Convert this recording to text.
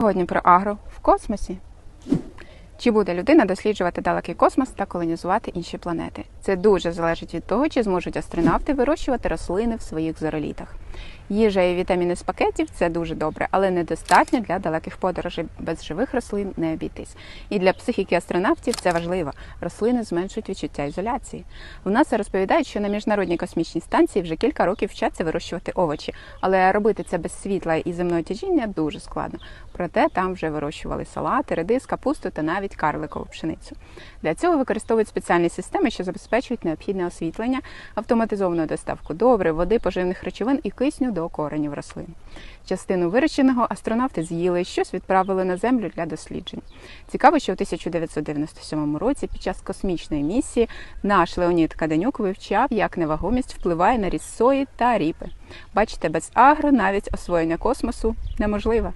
Сьогодні про агро в космосі. Чи буде людина досліджувати далекий космос та колонізувати інші планети? Це дуже залежить від того, чи зможуть астронавти вирощувати рослини в своїх зоролітах. Їжа і вітаміни з пакетів це дуже добре, але недостатньо для далеких подорожей. Без живих рослин не обійтись. І для психіки астронавтів це важливо. Рослини зменшують відчуття ізоляції. У нас розповідають, що на міжнародній космічній станції вже кілька років вчаться вирощувати овочі, але робити це без світла і земного тяжіння дуже складно. Проте там вже вирощували салати, редис, капусту та навіть карликову пшеницю. Для цього використовують спеціальні системи, що забезпечують необхідне освітлення, автоматизовану доставку добрив, води, поживних речовин і кисню до коренів рослин. Частину вирощеного астронавти з'їли, щось відправили на землю для досліджень. Цікаво, що у 1997 році під час космічної місії наш Леонід Каденюк вивчав, як невагомість впливає на ріс сої та ріпи. Бачите, без агро навіть освоєння космосу неможливе.